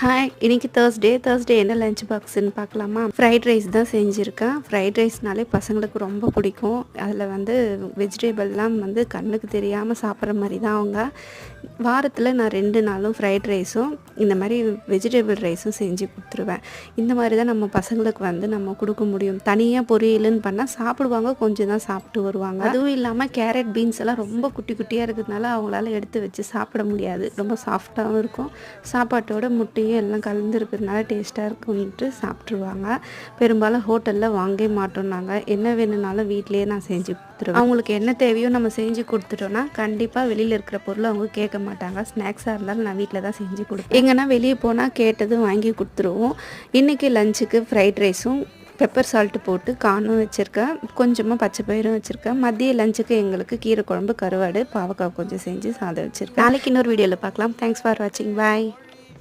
Hi இன்னைக்கு Thursday Thursday என்ன lunch பாக்ஸ்ன்னு பார்க்கலாமா? ஃப்ரைட் ரைஸ் தான் செஞ்சுருக்கேன். ஃப்ரைட் ரைஸ்னாலே பசங்களுக்கு ரொம்ப பிடிக்கும். அதில் வந்து வெஜிடேபிள்லாம் வந்து கண்ணுக்கு தெரியாமல் சாப்பிட்ற மாதிரி தான் அவங்க. வாரத்தில் நான் ரெண்டு நாளும் ஃப்ரைட் ரைஸும் இந்த மாதிரி வெஜிடேபிள் ரைஸும் செஞ்சு கொடுத்துருவேன். இந்த மாதிரி தான் நம்ம பசங்களுக்கு வந்து நம்ம கொடுக்க முடியும். தனியாக பொரியலுன்னு பண்ணால் சாப்பிடுவாங்க கொஞ்சம் தான் சாப்பிட்டு வருவாங்க. அதுவும் இல்லாமல் கேரட் பீன்ஸ் எல்லாம் ரொம்ப குட்டி குட்டியாக இருக்கிறதுனால அவங்களால எடுத்து வச்சு சாப்பிட முடியாது. ரொம்ப சாஃப்டாகவும் இருக்கும். சாப்பாட்டோட முட்டையும் எல்லாம் கலந்துருக்கிறதுனால டேஸ்ட்டாக இருக்குன்ட்டு சாப்பிட்ருவாங்க பெரும்பாலும் ஹோட்டலில் வாங்கவே மாட்டோம் நாங்கள் என்ன வேணும்னாலும் வீட்லேயே நான் செஞ்சு கொடுத்துருவேன். அவங்களுக்கு என்ன தேவையோ நம்ம செஞ்சு கொடுத்துட்டோன்னா கண்டிப்பாக வெளியில் இருக்கிற பொருளை அவங்க கேட்க மாட்டாங்க. ஸ்நாக்ஸாக இருந்தாலும் நான் வீட்டில் தான் செஞ்சு கொடுப்பேன். எங்கன்னா வெளியே போனால் கேட்டதும் வாங்கி கொடுத்துருவோம். இன்றைக்கி லஞ்சுக்கு ஃப்ரைட் ரைஸும் பெப்பர் சால்ட்டு போட்டு காணும் வச்சுருக்கேன். கொஞ்சமாக பச்சை பயிரும் வச்சுருக்கேன். மதிய லஞ்சுக்கு எங்களுக்கு கீரை குழம்பு கருவாடு பாவக்காய் கொஞ்சம் செஞ்சு சாதம் வச்சுருக்கேன். நாளைக்கு இன்னொரு வீடியோவில் பார்க்கலாம். தேங்க்ஸ் ஃபார் வாட்சிங் பாய்